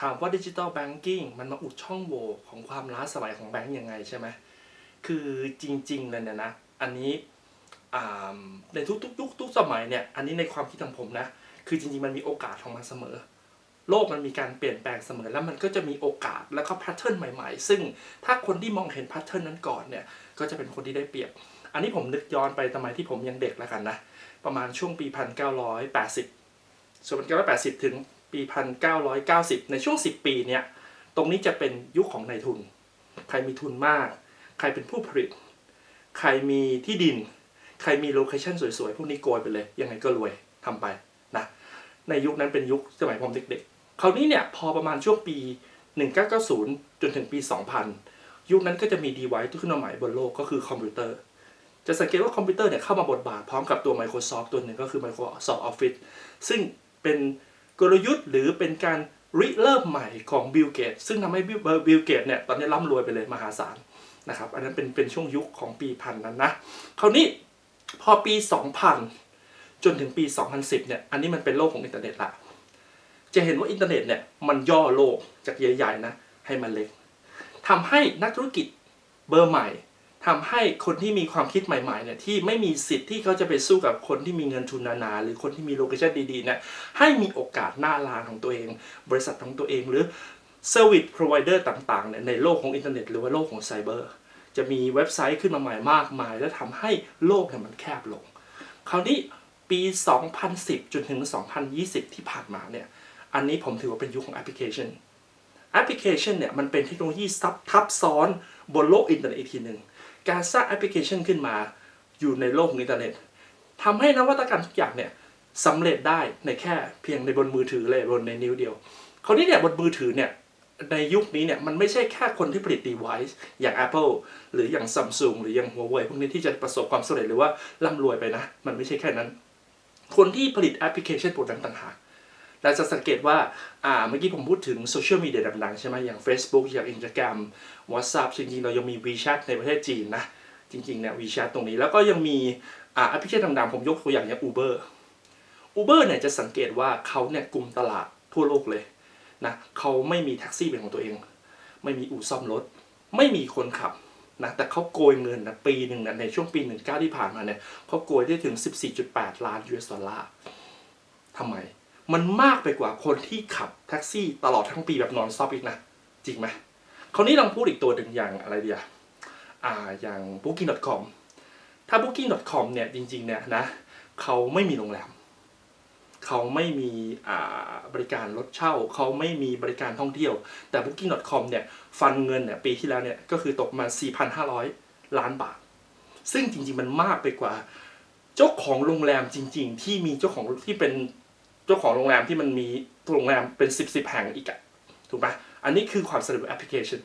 ถามว่าดิจิ t a ลแบงกิ้งมันมาอุดช่องโหว่ของความล้าสมัยของแบงก์ยังไงใช่ไหมคือจริงๆเลยเนี่ยนะ อันนี้ในทุกๆยุคทุกสมัยเนี่ย อันนี้ในความคิดของผมนะ คือจริงๆมันมีโอกาสของมันเสมอ โลกมันมีการเปลี่ยนแปลงเสมอ แล้วมันก็จะมีโอกาสแล้วก็แพทเทิร์นใหม่ๆ ซึ่งถ้าคนที่มองเห็นแพทเทิร์นนั้นก่อนเนี่ย ก็จะเป็นคนที่ได้เปรียบ อันนี้ผมนึกย้อนไปสมัยที่ผมยังเด็กแล้วกันนะ ประมาณช่วงปี 1980ส่วน1980 ถึง ปี 1990 ในช่วง 10 ปีเนี่ยตรงนี้จะเป็นยุคของนายทุน ใครมีทุนมาก ใครเป็นผู้ผลิต ใครมีที่ดิน ใครมีโลเคชั่นสวยๆ พวกนี้โกยไปเลย ยังไงก็รวยทำไปนะในยุคนั้นเป็นยุคสมัยผมเด็กๆ คราวนี้เนี่ยพอประมาณช่วงปี 1990 จนถึงปี 2000 ยุคนั้นก็จะมีดีไวซ์ที่ขึ้นมาใหม่บนโลกก็คือคอมพิวเตอร์ จะสังเกตว่าคอมพิวเตอร์เนี่ยเข้ามาบทบาทพร้อมกับตัว Microsoft ตัวหนึ่งก็คือ Microsoft Office ซึ่งเป็น กลยุทธ์หรือเป็นการริเริ่มใหม่ของบิลเกตซึ่งทำให้บิลเกตเนี่ยตอนนี้ร่ำรวยไปเลยมหาศาลนะครับอันนั้นเป็นเป็นช่วงยุคของปีพันนั้นนะคราวนี้พอปี 2000 จนถึงปี 2010เนี่ยอันนี้มันเป็นโลกของอินเทอร์เน็ตละจะเห็นว่าอินเทอร์เน็ตเนี่ยมันย่อโลกจากใหญ่ๆนะให้มันเล็กทำให้นักธุรกิจเบอร์ใหม่ ทำให้คนที่มีความคิดใหม่ๆเนี่ยที่ไม่มีสิทธิ์ที่เขาจะไปสู้กับคนที่มีเงินทุนนานาหรือคนที่มีโลเคชั่นดีๆเนี่ยให้มีโอกาสหน้าลานของตัวเอง บริษัทของตัวเองหรือ Service Provider ต่างๆเนี่ยในโลกของอินเทอร์เน็ตหรือว่าโลกของไซเบอร์จะมีเว็บไซต์ขึ้นมาใหม่มากมาย และทำให้โลกเนี่ยมันแคบลง คราวนี้ปี 2010 จนถึง 2020 ที่ผ่านมาเนี่ยอันนี้ผมถือว่าเป็นยุคของแอปพลิเคชันแอปพลิเคชันเนี่ยมันเป็นเทคโนโลยีซับทับซ้อนบนโลกอินเทอร์เน็ตอีกทีหนึ่ง การสร้างแอปพลิเคชันขึ้นมา อยู่ในโลกของอินเทอร์เน็ตทำให้นวัตกรรมทุกอย่างเนี่ยสำเร็จได้ในแค่เพียงในบนมือถือเลยบนในนิ้วเดียวคราวนี้เนี่ยบนมือถือเนี่ยในยุคนี้เนี่ยมันไม่ใช่แค่คนที่ผลิต device อย่าง Apple หรืออย่าง Samsung หรืออย่าง Huawei พวกนี้ที่จะประสบความสำเร็จหรือว่าร่ำรวยไปนะ มันไม่ใช่แค่นั้น คนที่ผลิตแอปพลิเคชันพวกนั้นต่างหาก เราจะสังเกตว่าอ่าเมื่อกี้ผมพูดถึงโซเชียลมีเดียดังๆใช่ไหมอย่าง Facebook อย่าง Instagram WhatsApp จริงๆ เรายังมี WeChat ในประเทศจีนนะ จริงๆเนี่ย WeChat ตรงนี้แล้วก็ยังมีอ่าแอปพลิเคชันดังๆ ผมยกตัวอย่างอย่าง Uber Uber เนี่ยจะสังเกตว่าเขาเนี่ยกลุ่มตลาดทั่วโลกเลยนะเขาไม่มีแท็กซี่เป็นของตัวเอง ไม่มีอู่ซ่อมรถ ไม่มีคนขับนะแต่เขาโกยเงินนะปีหนึ่งนะในช่วงปี 19 ที่ผ่านมาเนี่ยเขาโกยได้ถึง 14.8 ล้าน US ดอลลาร์ทำไม มันมากไปกว่าคนที่ขับแท็กซี่ตลอดทั้งปีแบบนอนซอปอีกนะ จริงไหมคราวนี้ลองพูดอีกตัวหนึ่งอย่างอะไรเดียอ่าอย่าง booking.com ถ้า booking.com เนี่ยจริงๆเนี่ยนะเขาไม่มีโรงแรม เขาไม่มีบริการรถเช่า เขาไม่มีบริการท่องเที่ยว แต่ booking.com เนี่ยฟันเงินเนี่ยปีที่แล้วเนี่ยก็คือตกมา 4,500 ล้านบาท ซึ่งจริงๆมันมากไปกว่า เจ้าของโรงแรมจริง ๆ ที่มีเจ้าของที่เป็น เจ้าของโรงแรมที่มันมีโรงแรมเป็นสิบสิบแห่งอีกอะถูกไหมอันนี้คือความสะดวกแอปพลิเคชัน